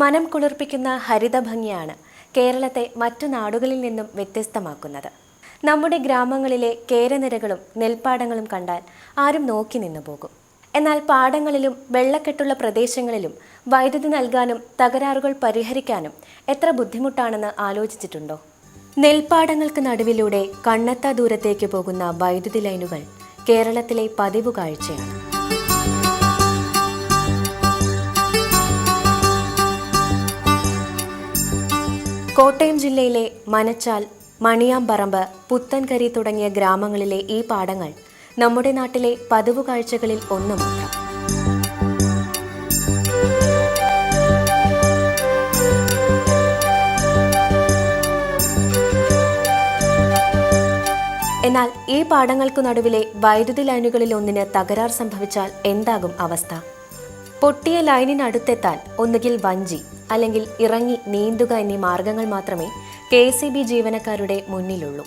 മനം കുളിർപ്പിക്കുന്ന ഹരിത ഭംഗിയാണ് കേരളത്തെ മറ്റു നാടുകളിൽ നിന്നും വ്യത്യസ്തമാക്കുന്നത്. നമ്മുടെ ഗ്രാമങ്ങളിലെ കേരനിരകളും നെൽപ്പാടങ്ങളും കണ്ടാൽ ആരും നോക്കി നിന്നു പോകും. എന്നാൽ പാടങ്ങളിലും വെള്ളക്കെട്ടുള്ള പ്രദേശങ്ങളിലും വൈദ്യുതി നൽകാനും തകരാറുകൾ പരിഹരിക്കാനും എത്ര ബുദ്ധിമുട്ടാണെന്ന് ആലോചിച്ചിട്ടുണ്ടോ? നെൽപ്പാടങ്ങൾക്ക് നടുവിലൂടെ കണ്ണെത്താ ദൂരത്തേക്ക് പോകുന്ന വൈദ്യുതി ലൈനുകൾ കേരളത്തിലെ പതിവ് കാഴ്ചയാണ് കോട്ടയം ജില്ലയിലെ മനച്ചാൽ മണിയാമ്പറമ്പ് പുത്തൻകരി തുടങ്ങിയ ഗ്രാമങ്ങളിലെ ഈ പാടങ്ങൾ നമ്മുടെ നാട്ടിലെ പതിവ് കാഴ്ചകളിൽ ഒന്ന് മാത്രം എന്നാൽ ഈ പാടങ്ങൾക്കു നടുവിലെ വൈദ്യുതി ലൈനുകളിൽ ഒന്നിന് തകരാർ സംഭവിച്ചാൽ എന്താകും അവസ്ഥ? പൊട്ടിയ ലൈനിനടുത്തെത്താൻ ഒന്നുകിൽ വഞ്ചി അല്ലെങ്കിൽ ഇറങ്ങി നീന്തുക എന്നീ മാർഗങ്ങൾ മാത്രമേ കെ സി ബി ജീവനക്കാരുടെ മുന്നിലുള്ളൂ.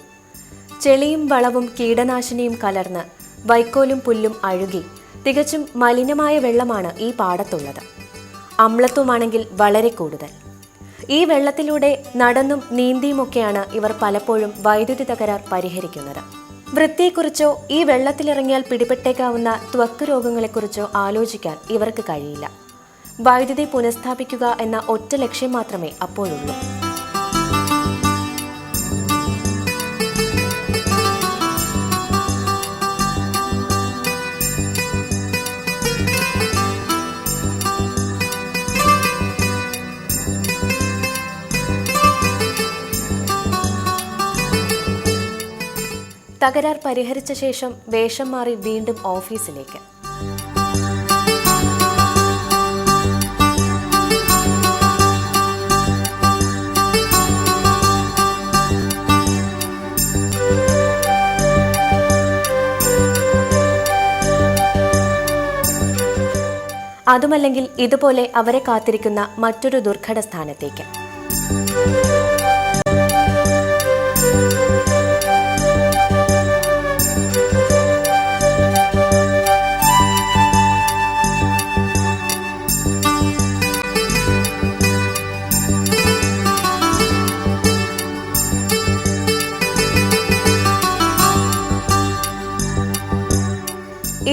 ചെളിയും വളവും കീടനാശിനിയും കലർന്ന് വൈക്കോലും പുല്ലും അഴുകി തികച്ചും മലിനമായ വെള്ളമാണ് ഈ പാടത്തുള്ളത്. അമ്ലത്വമാണെങ്കിൽ വളരെ കൂടുതൽ. ഈ വെള്ളത്തിലൂടെ നടന്നും നീന്തിയുമൊക്കെയാണ് ഇവർ പലപ്പോഴും വൈദ്യുതി തകരാർ പരിഹരിക്കുന്നത്. വൃത്തിയെക്കുറിച്ചോ ഈ വെള്ളത്തിലിറങ്ങിയാൽ പിടിപെട്ടേക്കാവുന്ന ത്വക്ക് രോഗങ്ങളെക്കുറിച്ചോ ആലോചിക്കാൻ ഇവർക്ക് കഴിയില്ല. വൈദ്യുതി പുനഃസ്ഥാപിക്കുക എന്ന ഒറ്റ ലക്ഷ്യം മാത്രമേ അപ്പോഴുള്ളൂ. തകരാർ പരിഹരിച്ച ശേഷം വേഷം മാറി വീണ്ടും ഓഫീസിലേക്ക്. അതുമല്ലെങ്കിൽ ഇതുപോലെ അവരെ കാത്തിരിക്കുന്ന മറ്റൊരു ദുർഘട സ്ഥാനത്തേക്ക്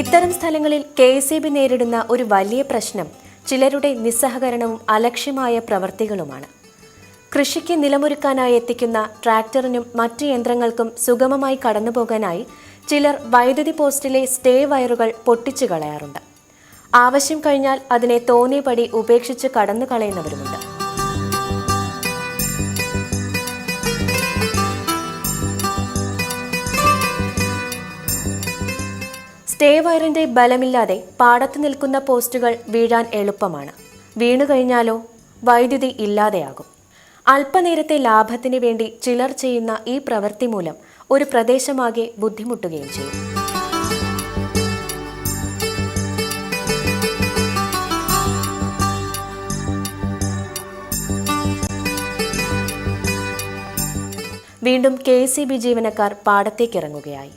ഇത്തരം സ്ഥലങ്ങളിൽ കെ എസ് ബി നേരിടുന്ന ഒരു വലിയ പ്രശ്നം ചിലരുടെ നിസ്സഹകരണവും അലക്ഷ്യമായ പ്രവൃത്തികളുമാണ് കൃഷിക്ക് നിലമൊരുക്കാനായി എത്തിക്കുന്ന ട്രാക്ടറിനും മറ്റ് യന്ത്രങ്ങൾക്കും സുഗമമായി കടന്നുപോകാനായി ചിലർ വൈദ്യുതി പോസ്റ്റിലെ സ്റ്റേ വയറുകൾ പൊട്ടിച്ചു കളയാറുണ്ട്. ആവശ്യം കഴിഞ്ഞാൽ അതിനെ തോന്നിയപടി ഉപേക്ഷിച്ച് കടന്നു കളയുന്നവരുമുണ്ട് സ്റ്റേ വയറിന്റെ ബലമില്ലാതെ പാടത്ത് നിൽക്കുന്ന പോസ്റ്റുകൾ വീഴാൻ എളുപ്പമാണ്. വീണു കഴിഞ്ഞാലോ? വൈദ്യുതി ഇല്ലാതെയാകും. അല്പനേരത്തെ ലാഭത്തിന് വേണ്ടി ചിലർ ചെയ്യുന്ന ഈ പ്രവൃത്തി മൂലം ഒരു പ്രദേശമാകെ ബുദ്ധിമുട്ടുകയും ചെയ്യും. വീണ്ടും കെ സി ബി ജീവനക്കാർ പാടത്തേക്കിറങ്ങുകയായി